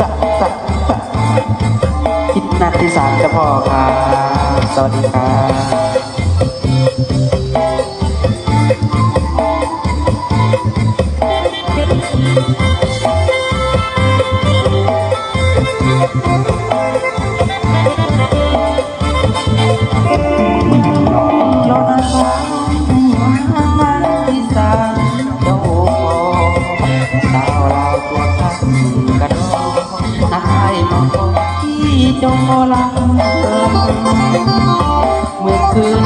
จะจะจะคิดนาทีสามจะพอครับสวัสดีครับร เมื่อคืน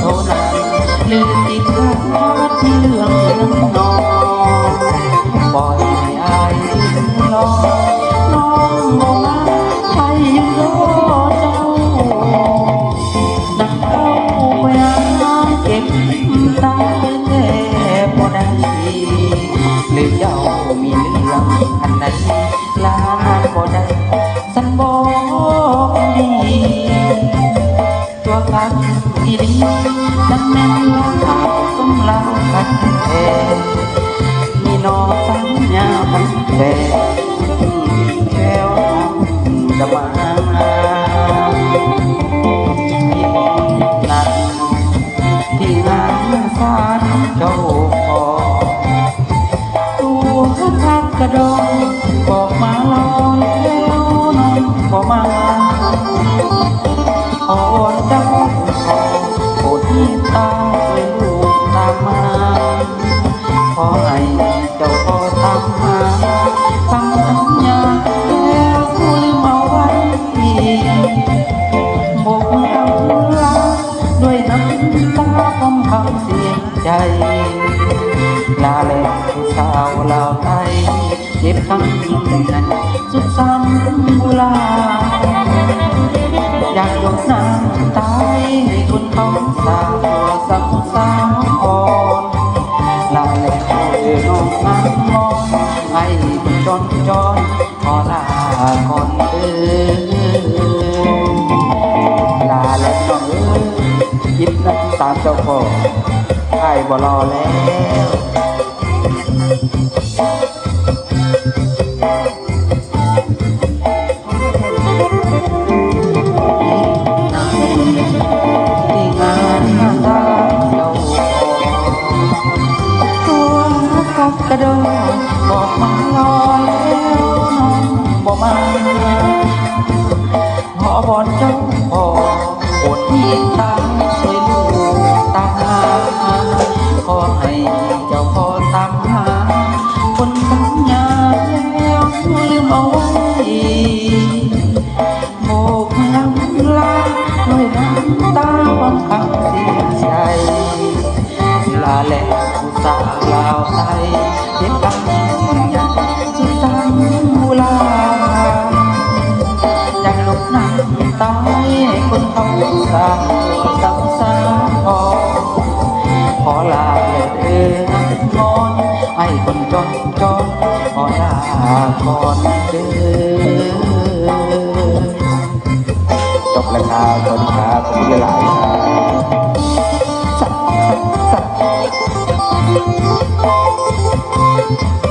เท่านั้นลืมติดขัดที่เรื่องเรื่องน้องปล่อยให้อายลองน้องบอกว่าใครยังรอเจ้าดังเอาไปหาเก็บตาเป็นแทบบ่ได้หรือเจ้ามีเรื่องอันใดลานบ่ได้สันบอกดี ตัวกันอีดีนั่นแม่นว่าเขากำลังกันแท้มีนอสัญญาพันแท้แก้วจะมาที่นัดที่งานสารเจ้าพอตัวทักกระดอง ลาแล้วผู้สาวลาวไทยเจ็บทั้งนั้นสุดซ้ำบุลา อยากยกน้ำตายให้คนเขาสาวตัวสังสาวอ่อนลาแล้วเดินองอกมามองให้คนจนจนขอลาก่อนเด้อลาแล้วน้องเอ้ยยิบน้ำตาเจ้าพ่อไอ้บ่รอแล้ว ก็กระโดดบอกมันรอแล้วน้องบ่มาขอบอนเจ้าพ่อโปรดที่ตามช่วยลูกตามหาขอให้ ผู้สาวลาวไทยเจ็บกันใหญ่สุดสังมูลาอยากลบน้ำตายคนเขาสร้างสงสารพอขอลาเลยเดินอนให้คนจนจนขอลาก่อนเดินจบแล้วครับสวัสดีครับขอบคุณหลาย สักสักสัก